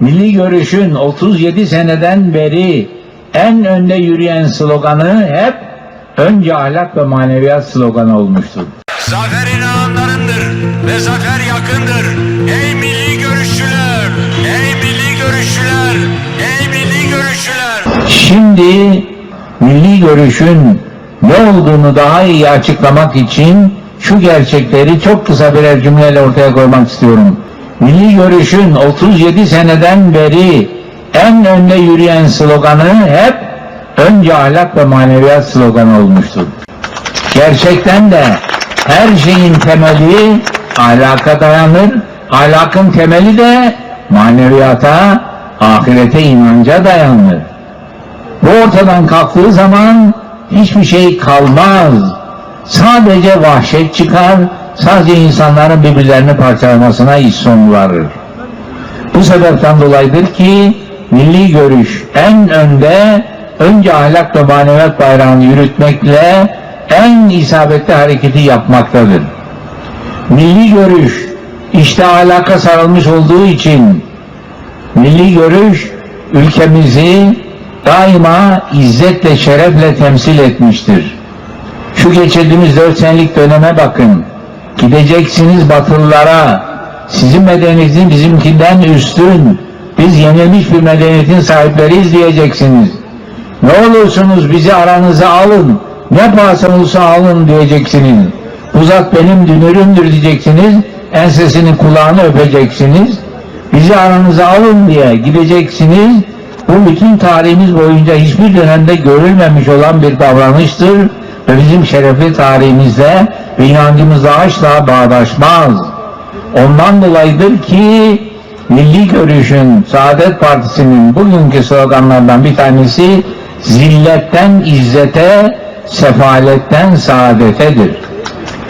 Milli Görüş'ün 37 seneden beri en önde yürüyen sloganı hep önce ahlak ve maneviyat sloganı olmuştur. Zafer inananlarındır ve zafer yakındır. Ey milli görüşçüler, ey milli görüşçüler, ey milli görüşçüler. Şimdi milli görüşün ne olduğunu daha iyi açıklamak için şu gerçekleri çok kısa birer cümleyle ortaya koymak istiyorum. Milli görüşün 37 seneden beri en önde yürüyen sloganı hep önce ahlak ve maneviyat sloganı olmuştur. Gerçekten de her şeyin temeli ahlaka dayanır. Ahlakın temeli de maneviyata, ahirete inanca dayanır. Bu ortadan kalktığı zaman hiçbir şey kalmaz. Sadece vahşet çıkar, sadece insanların birbirlerini parçalamasına iş sonu varır. Bu sebepten dolayıdır ki milli görüş en önde önce ahlak ve maneviyat bayrağını yürütmekle en isabetli hareketi yapmaktadır. Milli görüş işte ahlaka sarılmış olduğu için milli görüş ülkemizi daima izzetle şerefle temsil etmiştir. Şu geçirdiğimiz dört senelik döneme bakın. Gideceksiniz batılılara. Sizin medeniyetin bizimkinden üstün. Biz yenilmiş bir medeniyetin sahipleriyiz diyeceksiniz. Ne olursunuz bizi aranıza alın. Ne pahasına olursa alın diyeceksiniz. Bu zat benim dünürümdür diyeceksiniz. Ensesinin kulağını öpeceksiniz. Bizi aranıza alın diye gideceksiniz. Bu bütün tarihimiz boyunca hiçbir dönemde görülmemiş olan bir davranıştır ve bizim şerefli tarihimizde ve inancımızla asla bağdaşmaz. Ondan dolayıdır ki Milli Görüş'ün, Saadet Partisi'nin bugünkü sloganlardan bir tanesi zilletten izzete, sefaletten saadetedir.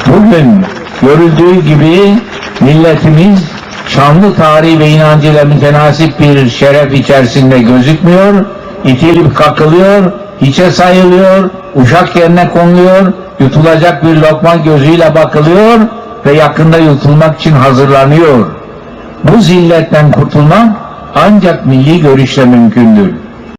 Bugün görüldüğü gibi milletimiz şanlı tarihi ve inancıyla mütenasip bir şeref içerisinde gözükmüyor, itilip kakılıyor, hiçe sayılıyor, uşak yerine konuluyor, yutulacak bir lokma gözüyle bakılıyor ve yakında yutulmak için hazırlanıyor. Bu zilletten kurtulmak ancak milli görüşle mümkündür.